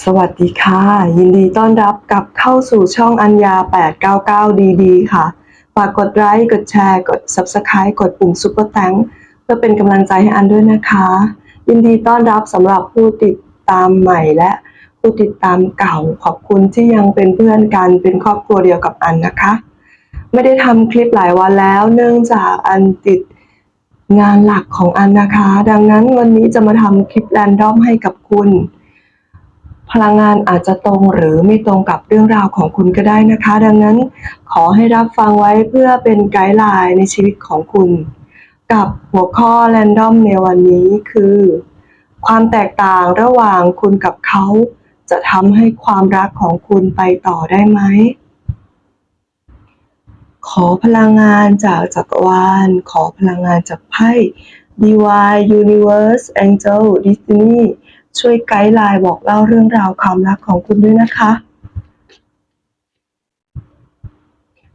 สวัสดีค่ะ ยินดีต้อนรับกลับเข้าสู่ช่องอัญญา 899 DD ค่ะ ฝากกดไลค์กดแชร์ กด Subscribe กดปุ่ม Super t h a n k เพื่อเป็นกำลังใจให้อันด้วยนะคะ ยินดีต้อนรับสำหรับผู้ติดตามใหม่และผู้ติดตามเก่าขอบคุณที่ยังเป็นเพื่อนกันเป็นครอบครัวเดียวกับอันนะคะ ไม่ได้ทำคลิปหลายวันแล้ว เนื่องจากอันติดงานหลักของอันนะคะ ดังนั้นวันนี้จะมาทำคลิปแรนดอมให้กับคุณ พลังงานอาจจะตรงหรือไม่ตรงกับเรื่องราวของคุณก็ได้นะคะ ดังนั้นขอให้รับฟังไว้เพื่อเป็นไกด์ไลน์ในชีวิตของคุณ กับหัวข้อแรนดอมในวันนี้คือ ความแตกต่างระหว่างคุณกับเขา จะทำให้ความรักของคุณไปต่อได้ไหม ขอพลังงานจากจักรวาล ขอพลังงานจากไพ่ Divine Universe Angel Destiny ช่วยไกด์ไลน์บอกเล่าเรื่องราวความรักของคุณด้วยนะคะ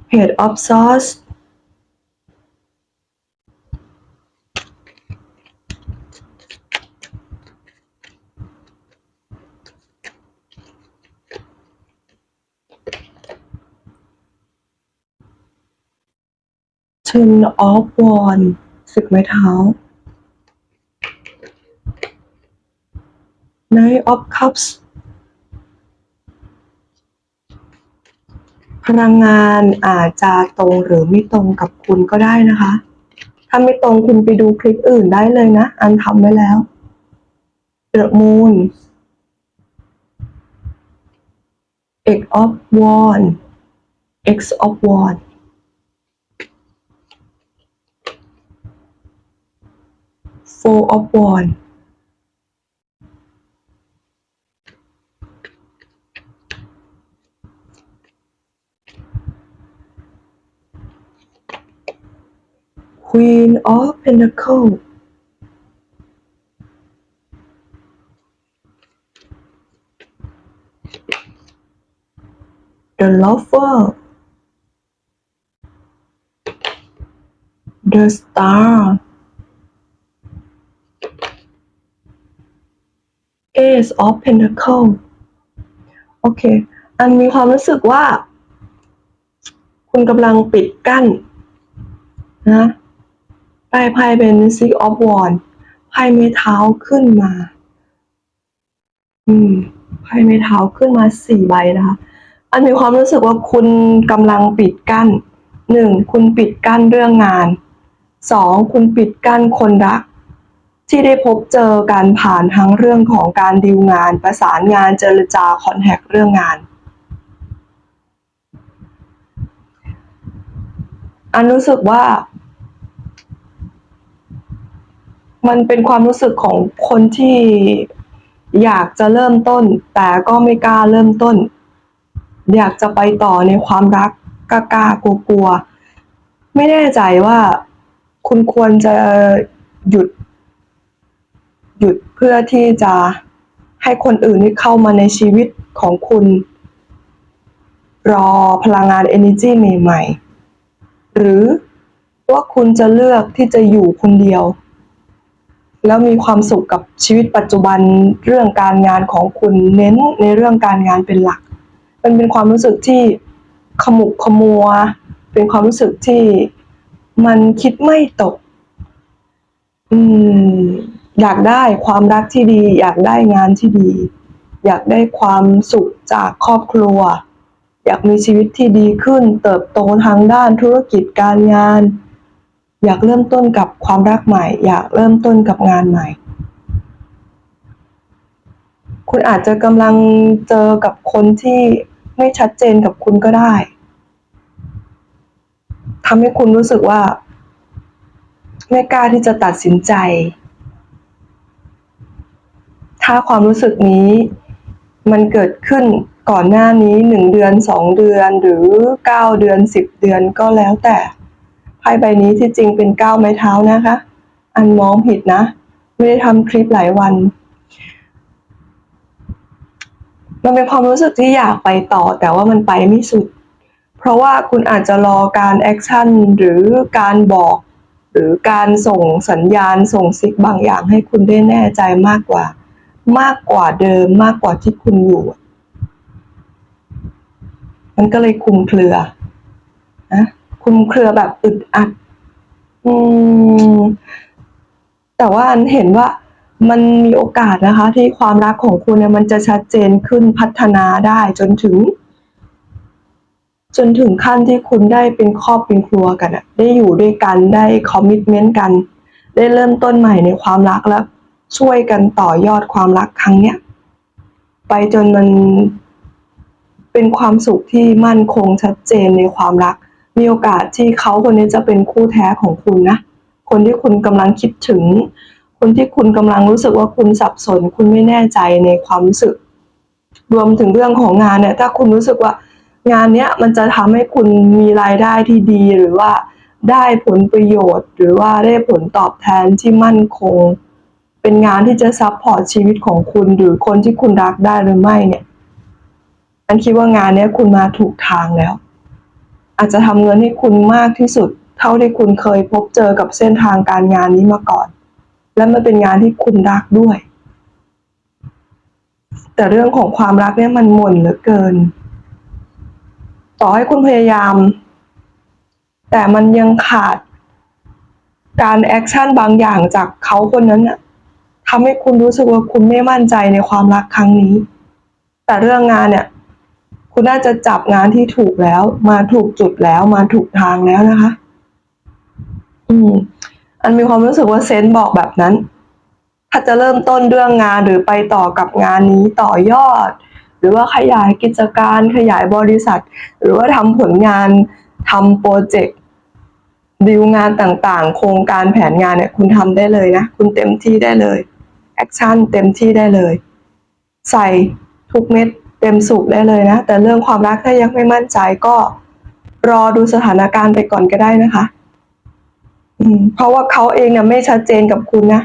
Page of Swords Ten of Wands ศึกไม้เท้า Knight of Cups พลังงานอาจจะตรงหรือไม่ตรงกับคุณก็ได้นะคะ ถ้าไม่ตรงคุณไปดูคลิปอื่นได้เลยนะ อันทำไว้แล้ว The Moon X of Wands X of Wands Four of Wands Queen of Pentacles The Lover The Star Ace of Pentacles โอเค อันมีความรู้สึกว่า คุณกำลังปิดกั้นนะ ใต้ไพ่เป็น Six of Wands ไพ่ไม้เท้าขึ้นมา อืม ไพ่ไม้เท้าขึ้นมาสี่ใบนะคะ อันมีความรู้สึกว่าคุณกำลังปิดกั้นหนึ่งคุณปิดกั้นเรื่องงานสองคุณปิดกั้นคนรัก ที่ได้พบเจอการผ่านทั้งเรื่องของการดีลงาน ประสานงานเจรจาคอนแทคเรื่องงาน อันรู้สึกว่า มันเป็นความรู้สึกของคนที่อยากจะเริ่มต้น แต่ก็ไม่กล้าเริ่มต้น อยากจะไปต่อในความรักกล้ากล้ากลัวกลัวไม่แน่ใจว่าคุณควรจะหยุด หยุดเพื่อที่จะให้คนอื่นที่เข้ามาในชีวิตของคุณ รอพลังงาน energy ใหม่ ๆ หรือว่าคุณจะเลือกที่จะอยู่คนเดียว แล้วมีความสุขกับชีวิตปัจจุบันเรื่องการงานของคุณเน้นในเรื่องการงานเป็นหลัก มันเป็นความรู้สึกที่ขมุกขมัว เป็นความรู้สึกที่มันคิดไม่ตก อืม อยากได้ความรักที่ดี อยากได้งานที่ดี อยากได้ความสุขจากครอบครัว อยากมีชีวิตที่ดีขึ้น เติบโตทางด้านธุรกิจการงาน อยากเริ่มต้นกับความรักใหม่ อยากเริ่มต้นกับงานใหม่ คุณอาจจะกำลังเจอกับคนที่ไม่ชัดเจนกับคุณก็ได้ทำให้คุณรู้สึกว่า ไม่กล้าที่จะตัดสินใจ ถ้าความรู้สึกนี้มันเกิดขึ้นก่อนหน้านี้หนึ่งเดือนสองเดือนหรือเก้าเดือนสิบเดือนก็แล้วแต่ พ่ใบนี้ที่จริงเป็นเก้าไม้เท้านะคะ อันมองผิดนะ ไม่ได้ทำคลิปหลายวัน มันเป็นความรู้สึกที่อยากไปต่อแต่ว่ามันไปไม่สุด เพราะว่าคุณอาจจะรอการแอคชั่นหรือการบอก หรือการส่งสัญญาณส่งซิกบางอย่างให้คุณได้แน่ใจมากกว่า มากกว่าเดิมมากกว่าที่คุณอยู่ มันก็เลยคุมเครือนะ คลุมเครือแบบอึดอัด อืม แต่ว่าอันเห็นว่ามันมีโอกาสนะคะ ที่ความรักของคุณเนี่ยมันจะชัดเจนขึ้นพัฒนาได้จนถึง จนถึงขั้นที่คุณได้เป็นครอบเป็นครัวกันอะได้อยู่ด้วยกันได้คอมมิชเมนต์กัน ได้เริ่มต้นใหม่ในความรักแล้ว ช่วยกันต่อยอดความรักครั้งเนี้ยไปจนมันเป็นความสุขที่มั่นคงชัดเจนในความรัก มีโอกาสที่เขาคนนี้จะเป็นคู่แท้ของคุณนะ คนที่คุณกำลังคิดถึง คนที่คุณกำลังรู้สึกว่าคุณสับสน คุณไม่แน่ใจในความรู้สึก รวมถึงเรื่องของงานเนี่ย ถ้าคุณรู้สึกว่างานเนี้ยมันจะทำให้คุณมีรายได้ที่ดีหรือว่าได้ผลประโยชน์ หรือว่าได้ผลตอบแทนที่มั่นคง เป็นงานที่จะซัพพอร์ตชีวิตของคุณหรือคนที่คุณรักได้หรือไม่เนี่ยอันคิดว่างานเนี้ยคุณมาถูกทางแล้ว อาจจะทำเงินให้คุณมากที่สุด เท่าที่คุณเคยพบเจอกับเส้นทางการงานนี้มาก่อน และมันเป็นงานที่คุณรักด้วย แต่เรื่องของความรักเนี่ยมันหม่นเหลือเกิน ต่อให้คุณพยายาม แต่มันยังขาด การแอคชั่นบางอย่างจากเขาคนนั้นน่ะทำให้คุณรู้สึกว่าคุณไม่มั่นใจในความรักครั้งนี้ แต่เรื่องงานเนี่ย คุณน่าจะจับงานที่ถูกแล้ว มาถูกจุดแล้ว มาถูกทางแล้วนะคะ อืม อันมีความรู้สึกว่าเซนต์บอกแบบนั้น ถ้าจะเริ่มต้นเรื่องงานหรือไปต่อกับงานนี้ต่อยอด หรือว่าขยายกิจการขยายบริษัท หรือว่าทำผลงานทำโปรเจกต์ดีลงานต่างๆ โครงการแผนงานเนี่ย คุณทำได้เลยนะ คุณเต็มที่ได้เลยแอคชั่นเต็มที่ได้เลย ใส่ทุกเม็ด เต็มสูบได้เลยนะ แต่เรื่องความรักถ้ายังไม่มั่นใจก็รอดูสถานการณ์ไปก่อนก็ได้นะคะ อืม เพราะว่าเขาเองเนี่ยไม่ชัดเจนกับคุณนะ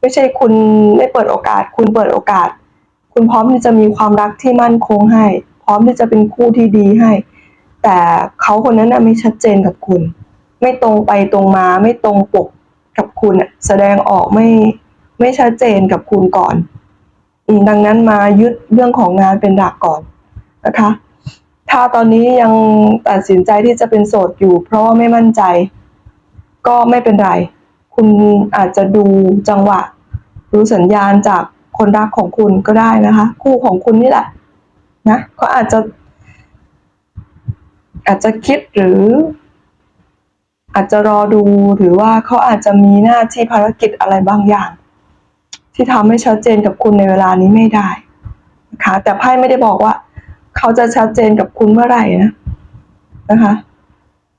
ไม่ใช่คุณไม่เปิดโอกาส คุณเปิดโอกาส คุณพร้อมที่จะมีความรักที่มั่นคงให้ พร้อมที่จะเป็นคู่ที่ดีให้ แต่เขาคนนั้นน่ะไม่ชัดเจนกับคุณ ไม่ตรงไปตรงมาไม่ตรงปกกับคุณแสดงออกไม่ไม่ชัดเจนกับคุณก่อน ดังนั้นมายึดเรื่องของงานเป็นหลักก่อนนะคะ ถ้าตอนนี้ยังตัดสินใจที่จะเป็นโสดอยู่ เพราะว่าไม่มั่นใจ ก็ไม่เป็นไร คุณอาจจะดูจังหวะดูสัญญาณจากคนรักของคุณก็ได้นะคะ คู่ของคุณนี่แหละนะเขาอาจจะ อาจจะคิดหรือ อาจจะรอดูหรือว่าเขาอาจจะมีหน้าที่ภารกิจอะไรบางอย่าง ที่ทำให้ชัดเจนกับคุณในเวลานี้ไม่ได้นะคะแต่ไพ่ไม่ได้บอกว่า เขาจะชัดเจนกับคุณเมื่อไหร่นะนะคะ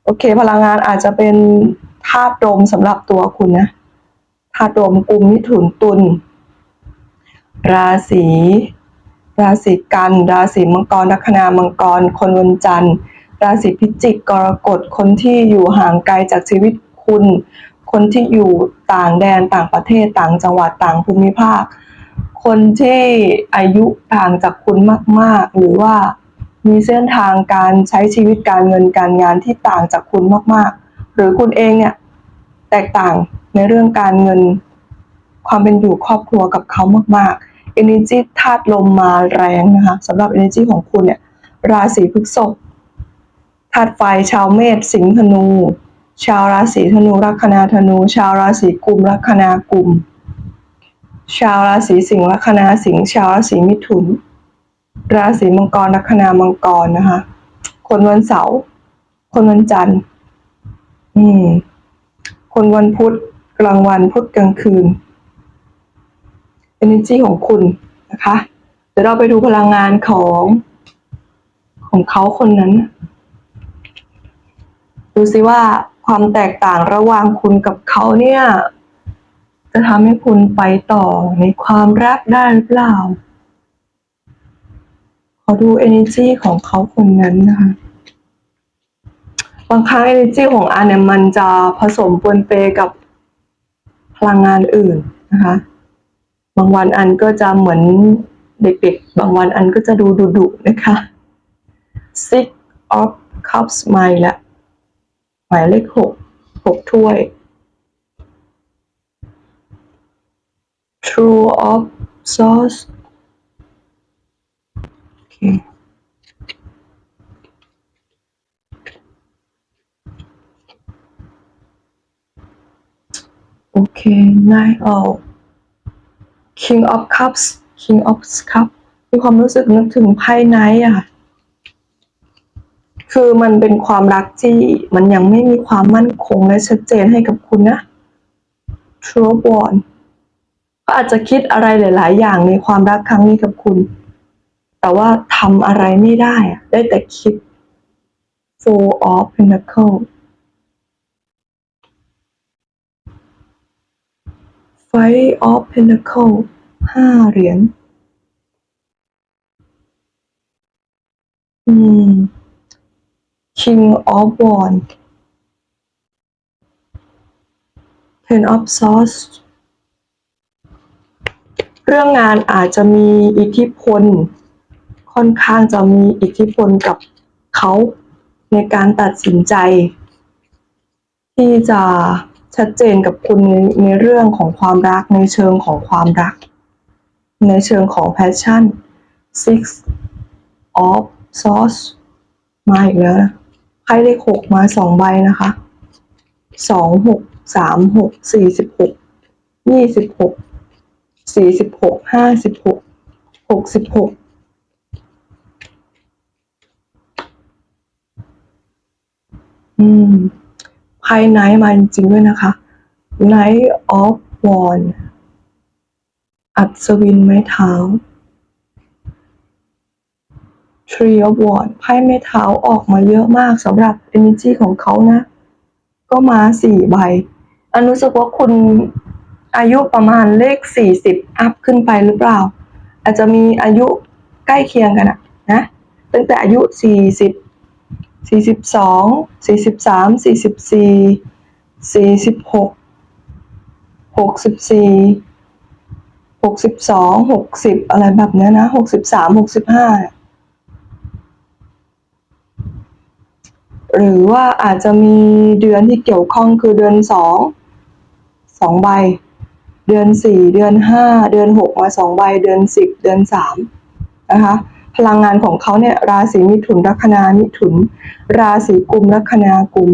โอเค พลังงานอาจจะเป็นธาตุลมสำหรับตัวคุณนะธาตุลมกุมมิถุนตุลราศีราศีกัน ราศีมังกรลัคนามังกร คนวันจันทร์ ราศีพิจิกกรกฎคนที่อยู่ห่างไกลจากชีวิตคุณ คนที่อยู่ต่างแดนต่างประเทศต่างจังหวัดต่างภูมิภาค คนที่อายุต่างจากคุณมาก ๆ หรือว่ามีเส้นทางการใช้ชีวิตการเงินการงานที่ต่างจากคุณมาก ๆ หรือคุณเองเนี่ยแตกต่างในเรื่องการเงินความเป็นอยู่ครอบครัวกับเขามาก ๆ energy ธาตุลมมาแรงนะคะสำหรับ energy ของคุณเนี่ยราศีพฤษภธาตุไฟชาวเมษสิงห์ธนู ชาวราศีธนูลัคนาธนู ชาวราศีกุมลัคนากุม ชาวราศีสิงห์ลัคนาสิงห์ชาวราศีมิถุน ราศีมังกรลัคนามังกรนะคะ คนวันเสาร์คนวันจันทร์ อืม คนวันพุธกลางวันพุธกลางคืน energy ของคุณนะคะ เดี๋ยวเราไปดูพลังงานของของเขาคนนั้น ดูซิว่า ความแตกต่างระหว่างคุณกับเขาเนี่ย จะทำให้คุณไปต่อในความรักได้หรือเปล่า ขอดู energy ของเขาคนนั้นนะคะบางครั้ง energy ของอันเนี่ยมันจะผสมปนเปกับพลังงานอื่นนะคะ บางวันอันก็จะเหมือนเด็กๆ บางวันอันก็จะดูดุๆนะคะ six of cups มาอีกแล้ว หมายเลขหกหกถ้วย true of source โอเคโอเค nine of king of cups king of cups มีความรู้สึกนึกถึงไพ่ไนท์อะค่ะ คือมันเป็นความรักที่มันยังไม่มีความมั่นคงและชัดเจนให้กับคุณนะ True Born ก็อาจจะคิดอะไรหลาย ๆ อย่างในความรักครั้งนี้กับคุณ แต่ว่าทำอะไรไม่ได้ได้แต่คิด Four of Pentacles Five of Pentacles ห้าเหรียญอืม King of Wands Ten of Swords เรื่องงานอาจจะมีอิทธิพล ค่อนข้างจะมีอิทธิพลกับเขาในการตัดสินใจ ที่จะชัดเจนกับคุณในในเรื่องของความรักในเชิงของความรัก ในเชิงของ passion six of swords มาอีกแล้วนะ ไพ่เลขหกมาสองใบนะคะสองหกสามหกสี่สิบหกยี่สิบหกสี่สิบหกห้าสิบหกหกสิบหกอืมไพ่ไนท์มาจริงๆด้วยนะคะ Knight of Wands อัศวินไม้เท้า Tree of Wands ไพ่ไม้เท้าออกมาเยอะมากสำหรับ energy ของเขานะ ก็มาสี่ใบ อันรู้สึกว่าคุณอายุประมาณเลขสี่สิบอัพขึ้นไปหรือเปล่า อาจจะมีอายุใกล้เคียงกันอะนะตั้งแต่อายุสี่สิบสี่สิบสองสี่สิบสามสี่สิบสี่สี่สิบหกหกสิบสี่หกสิบสองหกสิบอะไรแบบนี้นะหกสิบสามหกสิบห้า หรือว่าอาจจะมีเดือนที่เกี่ยวข้องคือเดือนสองสองใบ เดือนสี่เดือนห้าเดือนหกมาสองใบ เดือนสิบเดือนสามนะคะ พลังงานของเขาเนี่ยราศีมิถุนลัคนามิถุน ราศีกุมลัคนากุม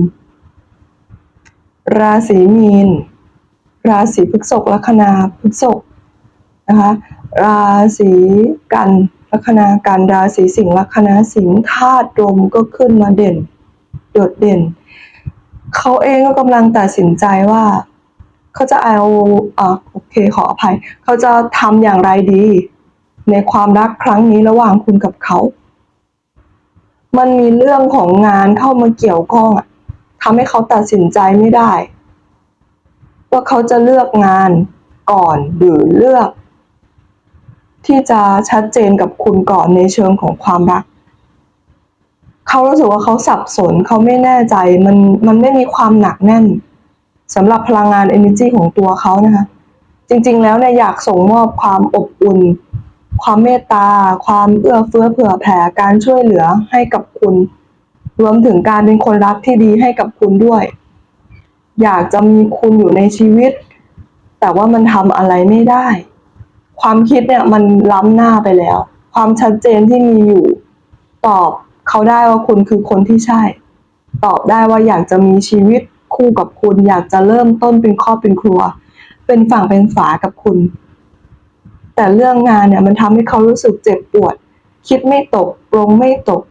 ราศีมีน ราศีพฤษภลัคนาพฤษภนะคะราศีกันลัคนากันราศีสิงห์ลัคนาสิงห์ธาตุลมก็ขึ้นมาเด่น โดดเด่น เขาเองก็กำลังตัดสินใจว่าเขาจะเอาอ่าโอเคขออภัย เขาจะทำอย่างไรดี ในความรักครั้งนี้ระหว่างคุณกับเขา มันมีเรื่องของงานเข้ามาเกี่ยวข้องอะทำให้เขาตัดสินใจไม่ได้ ว่าเขาจะเลือกงานก่อนหรือเลือก ที่จะชัดเจนกับคุณก่อนในเชิงของความรัก เขารู้สึกว่าเขาสับสนเขาไม่แน่ใจมันมันไม่มีความหนักแน่นสำหรับพลังงาน energy ของตัวเขานะคะ จริงๆแล้วเนี่ยอยากส่งมอบความอบอุ่น ความเมตตา ความเอื้อเฟื้อเผื่อแผ่การช่วยเหลือให้กับคุณ รวมถึงการเป็นคนรักที่ดีให้กับคุณด้วย อยากจะมีคุณอยู่ในชีวิต แต่ว่ามันทำอะไรไม่ได้ ความคิดเนี่ยมันล้ำหน้าไปแล้ว ความชัดเจนที่มีอยู่ตอบ เขาได้ว่าคุณคือคนที่ใช่ ตอบได้ว่าอยากจะมีชีวิตคู่กับคุณ อยากจะเริ่มต้นเป็นครอบเป็นครัว เป็นฝั่งเป็นฝากับคุณ แต่เรื่องงานเนี่ยมันทำให้เขารู้สึกเจ็บปวด คิดไม่ตกลงไม่ตก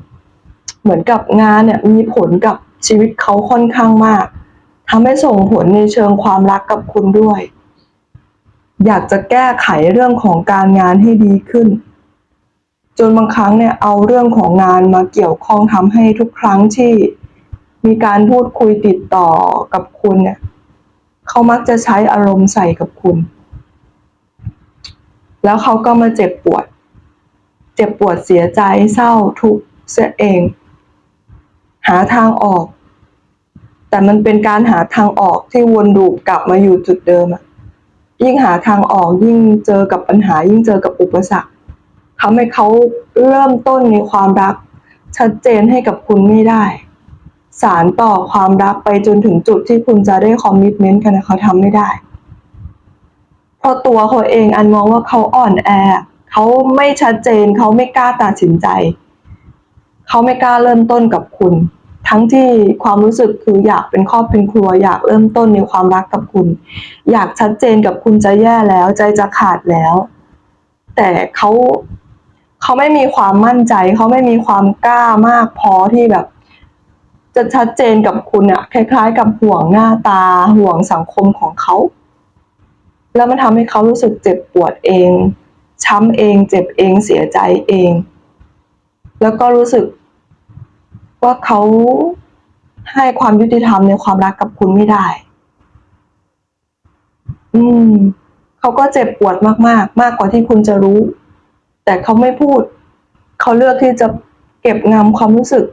เหมือนกับงานเนี่ยมีผลกับชีวิตเขาค่อนข้างมากทำให้ส่งผลในเชิงความรักกับคุณด้วย อยากจะแก้ไขเรื่องของการงานให้ดีขึ้น จนบางครั้งเนี่ยเอาเรื่องของงานมาเกี่ยวข้องทำให้ทุกครั้งที่มีการพูดคุยติดต่อกับคุณเนี่ยเขามักจะใช้อารมณ์ใส่กับคุณ แล้วเขาก็มาเจ็บปวด เจ็บปวดเสียใจเศร้าทุกข์เสียเอง หาทางออก แต่มันเป็นการหาทางออกที่วนลูปกลับมาอยู่จุดเดิมอะยิ่งหาทางออกยิ่งเจอกับปัญหายิ่งเจอกับอุปสรรค ทำให้เขาเริ่มต้นในความรัก ชัดเจนให้กับคุณไม่ได้ สารต่อความรักไปจนถึงจุดที่คุณจะได้คอมมิชเมนต์กันเขาทำไม่ได้ เพราะตัวเขาเองอันมองว่าเขาอ่อนแอเขาไม่ชัดเจนเขาไม่กล้าตัดสินใจ เขาไม่กล้าเริ่มต้นกับคุณ ทั้งที่ความรู้สึกคืออยากเป็นครอบเป็นครัว อยากเริ่มต้นในความรักกับคุณ อยากชัดเจนกับคุณจะแย่แล้ว ใจจะขาดแล้ว แต่เขา เขาไม่มีความมั่นใจ เขาไม่มีความกล้ามากพอที่แบบ จะชัดเจนกับคุณอะคล้าย ๆ กับห่วงหน้าตาห่วงสังคมของเขา แล้วมันทำให้เขารู้สึกเจ็บปวดเอง ช้ำเอง เจ็บเองเสียใจเอง แล้วก็รู้สึก ว่าเขาให้ความยุติธรรมในความรักกับคุณไม่ได้ อืม เขาก็เจ็บปวดมากๆ มากกว่าที่คุณจะรู้ แต่เขาไม่พูด เขาเลือกที่จะเก็บงำความรู้สึก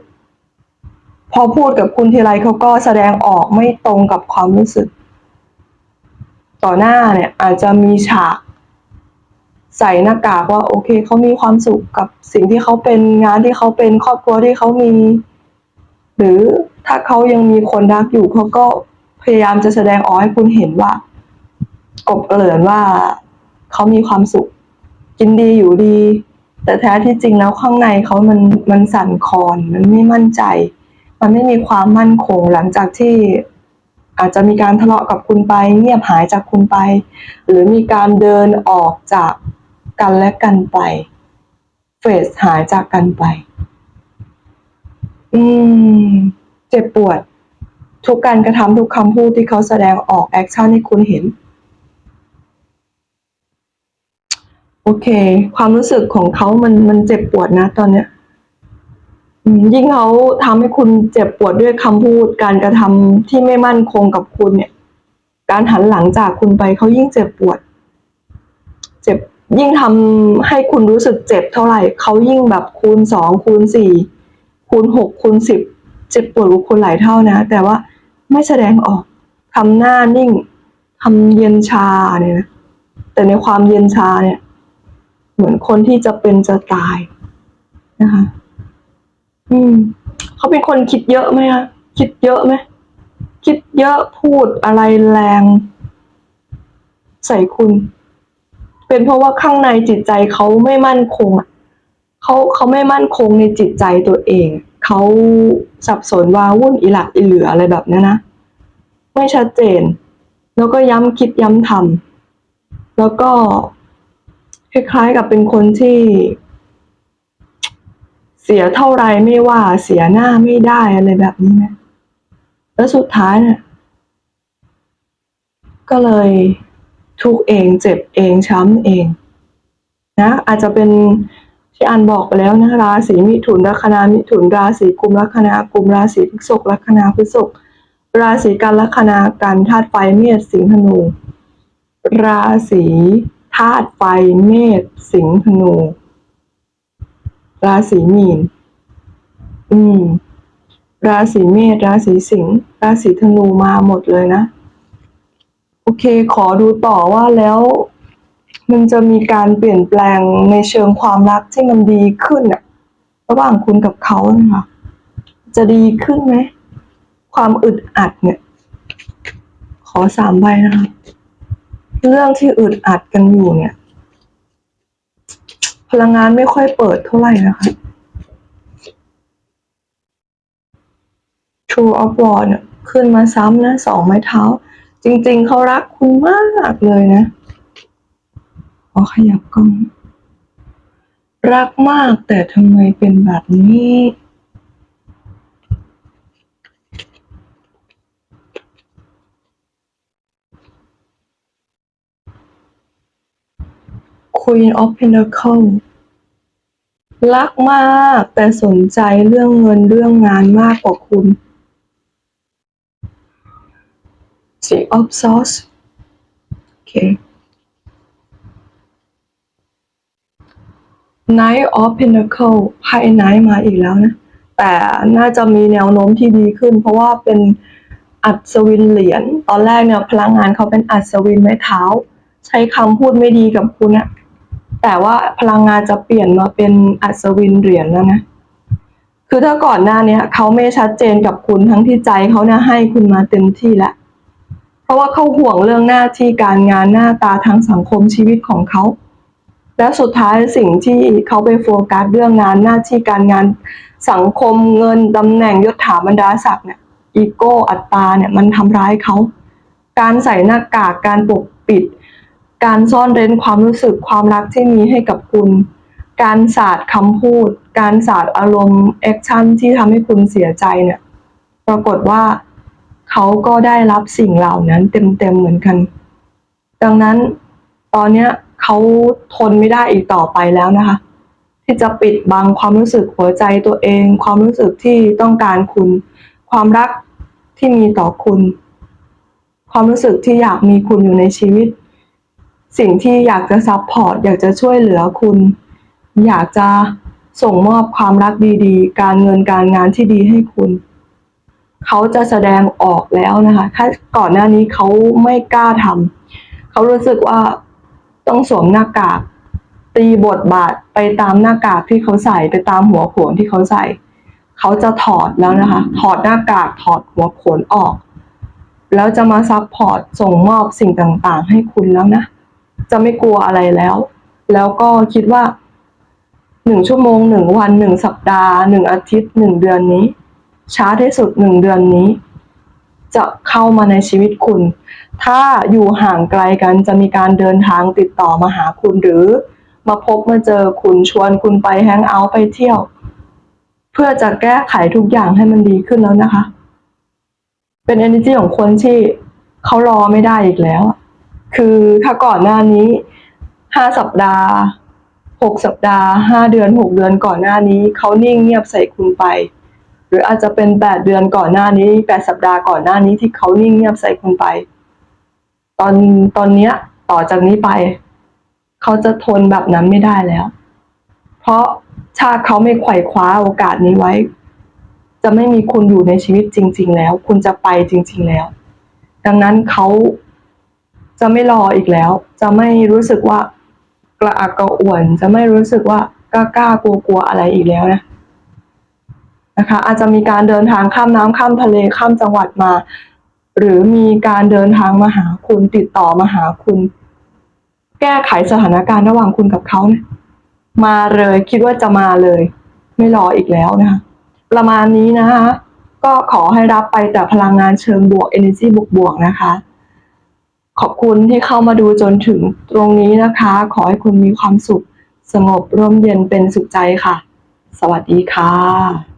พอพูดกับคุณทีไรเขาก็แสดงออกไม่ตรงกับความรู้สึก ต่อหน้าเนี่ยอาจจะมีฉาก ใส่หน้ากากว่าโอเคเขามีความสุขกับสิ่งที่เขาเป็นงานที่เขาเป็นครอบครัวที่เขามี หรือถ้าเขายังมีคนรักอยู่เขาก็พยายามจะแสดงออกให้คุณเห็นว่ากบเกลื่อนว่าเขามีความสุข กินดีอยู่ดี แต่แท้ที่จริงแล้วข้างในเขามันมันสั่นคลอนมันไม่มั่นใจ มันไม่มีความมั่นคงหลังจากที่อาจจะมีการทะเลาะกับคุณไป เงียบหายจากคุณไป หรือมีการเดินออกจากกันและกันไปเฟสหายจากกันไป อืม เจ็บปวด ทุกการกระทำทุกคำพูดที่เขาแสดงออกแอคชั่นให้คุณเห็น โอเค ความรู้สึกของเขามันมันเจ็บปวดนะตอนเนี้ยยิ่งเขาทำให้คุณเจ็บปวดด้วยคำพูด การกระทำที่ไม่มั่นคงกับคุณเนี่ย การหันหลังจากคุณไปเขายิ่งเจ็บปวด เจ็บยิ่งทำให้คุณรู้สึกเจ็บเท่าไหร่เขายิ่งแบบคูณสองคูณสี่คูณหกคูณสิบเจ็บปวดกว่าคุณหลายเท่านะ แต่ว่าไม่แสดงออกทำหน้านิ่งทำเย็นชาเนี่ยนะแต่ในความเย็นชาเนี่ย เหมือนคนที่จะเป็นจะตายนะคะ อืม เขาเป็นคนคิดเยอะไหมคะคิดเยอะไหมคิดเยอะพูดอะไรแรง ใส่คุณ เป็นเพราะว่าข้างในจิตใจเขาไม่มั่นคงอะเขาเขาไม่มั่นคงในจิตใจตัวเอง เขาสับสนว่าวุ่นอีหลักอีเหลืออะไรแบบนี้นะ ไม่ชัดเจน แล้วก็ย้ำคิดย้ำทำแล้วก็ คล้ายๆกับเป็นคนที่ เสียเท่าไรไม่ว่าเสียหน้าไม่ได้อะไรแบบนี้นะแล้วสุดท้ายเนี่ยก็เลยทุกเองเจ็บเองช้ำเอง นะ อาจจะเป็นที่อันบอกไปแล้วนะราศีมิถุนลัคนามิถุนราศีกุมลัคนากุมราศีพฤษภลัคนาพฤษภราศีกันลัคนากันธาตุไฟเมษสิงห์ธนู ราศี ธาตุไฟเมษสิงห์ธนู ราศีมีน อืม ราศีเมษราศีสิงห์ราศีธนูมาหมดเลยนะ โอเค ขอดูต่อว่าแล้วมันจะมีการเปลี่ยนแปลงในเชิงความรักที่มันดีขึ้นอะระหว่างคุณกับเขานะคะจะดีขึ้นไหม ความอึดอัดเนี่ย ขอสามใบนะคะ เรื่องที่อึดอัดกันอยู่เนี่ย พลังงานไม่ค่อยเปิดเท่าไหร่นะคะ True of War เนี่ยขึ้นมาซ้ำนะสองไม้เท้า จริง ๆ เขารักคุณมากเลยนะขอขยับกล้องรักมากแต่ทำไมเป็นแบบนี้ Queen of Pentacle รักมากแต่สนใจเรื่องเงินเรื่องงานมากกว่าคุณ Six of Swords โอเค Knight of Pentacle ไพ่ Knight มาอีกแล้วนะ แต่น่าจะมีแนวโน้มที่ดีขึ้น เพราะว่าเป็นอัศวินเหรียญ ตอนแรกเนี่ยพลังงานเขาเป็นอัศวินไม้เท้า ใช้คำพูดไม่ดีกับคุณอะ แต่ว่าพลังงานจะเปลี่ยนมาเป็นอัศวินเหรียญแล้วนะ คือถ้าก่อนหน้านี้เขาไม่ชัดเจนกับคุณทั้งที่ใจเขาเนี่ยให้คุณมาเต็มที่แล้วเพราะว่าเขาห่วงเรื่องหน้าที่การงานหน้าตาทางสังคมชีวิตของเขา และสุดท้ายสิ่งที่เขาไปโฟกัสเรื่องงานหน้าที่การงานสังคมเงินตำแหน่งยศถาบรรดาศักดิ์เนี่ยอีโก้อัตตาเนี่ยมันทำร้ายเขาการใส่หน้ากากการปกปิด การซ่อนเร้นความรู้สึกความรักที่มีให้กับคุณ การสาดคำพูด การสาดอารมณ์แอคชั่นที่ทำให้คุณเสียใจเนี่ย ปรากฏว่าเขาก็ได้รับสิ่งเหล่านั้นเต็มๆเหมือนกัน ดังนั้นตอนเนี้ยเขาทนไม่ได้อีกต่อไปแล้วนะคะ ที่จะปิดบังความรู้สึกหัวใจตัวเอง ความรู้สึกที่ต้องการคุณ ความรักที่มีต่อคุณ ความรู้สึกที่อยากมีคุณอยู่ในชีวิต สิ่งที่อยากจะซัพพอร์ตอยากจะช่วยเหลือคุณ อยากจะส่งมอบความรักดีๆ การเงินการงานที่ดีให้คุณ เขาจะแสดงออกแล้วนะคะ ถ้าก่อนหน้านี้เขาไม่กล้าทำเขารู้สึกว่าต้องสวมหน้ากาก ตีบทบาทไปตามหน้ากากที่เขาใส่ไปตามหัวโขนที่เขาใส่ เขาจะถอดแล้วนะคะ ถอดหน้ากากถอดหัวโขนออก แล้วจะมาซัพพอร์ตส่งมอบสิ่งต่างๆ ให้คุณแล้วนะ จะไม่กลัวอะไรแล้ว แล้วก็คิดว่าหนึ่งชั่วโมงหนึ่งวันหนึ่งสัปดาห์หนึ่งอาทิตย์หนึ่งเดือนนี้ ช้าที่สุดหนึ่งเดือนนี้ จะเข้ามาในชีวิตคุณ ถ้าอยู่ห่างไกลกันจะมีการเดินทางติดต่อมาหาคุณหรือมาพบมาเจอคุณชวนคุณไปแฮงเอาท์ไปเที่ยว เพื่อจะแก้ไขทุกอย่างให้มันดีขึ้นแล้วนะคะ เป็น energy ของคนที่เขารอไม่ได้อีกแล้วอะ คือถ้าก่อนหน้านี้ห้าสัปดาห์หกสัปดาห์ห้าเดือนหกเดือนก่อนหน้านี้เขานิ่งเงียบใส่คุณไป หรืออาจจะเป็นแปดเดือนก่อนหน้านี้แปดสัปดาห์ก่อนหน้านี้ที่เขานิ่งเงียบใส่คุณไป ตอนตอนเนี้ยต่อจากนี้ไป เขาจะทนแบบนั้นไม่ได้แล้ว เพราะชาติเขาไม่ไขว่คว้าโอกาสนี้ไว้ จะไม่มีคุณอยู่ในชีวิตจริง ๆ แล้ว คุณจะไปจริง ๆ แล้ว ดังนั้นเขา จะไม่รออีกแล้ว จะไม่รู้สึกว่ากระอักกระอ่วน จะไม่รู้สึกว่ากล้ากล้ากลัวกลัวอะไรอีกแล้วนะนะคะอาจจะมีการเดินทางข้ามน้ำข้ามทะเลข้ามจังหวัดมา หรือมีการเดินทางมาหาคุณติดต่อมาหาคุณ แก้ไขสถานการณ์ระหว่างคุณกับเขาเนี่ยมาเลยคิดว่าจะมาเลย ไม่รออีกแล้วนะคะประมาณนี้นะคะก็ขอให้รับไปแต่พลังงานเชิงบวก energy บวกๆนะคะ ขอบคุณที่เข้ามาดูจนถึงตรงนี้นะคะ ขอให้คุณมีความสุข สงบร่มเย็นเป็นสุขใจค่ะ สวัสดีค่ะ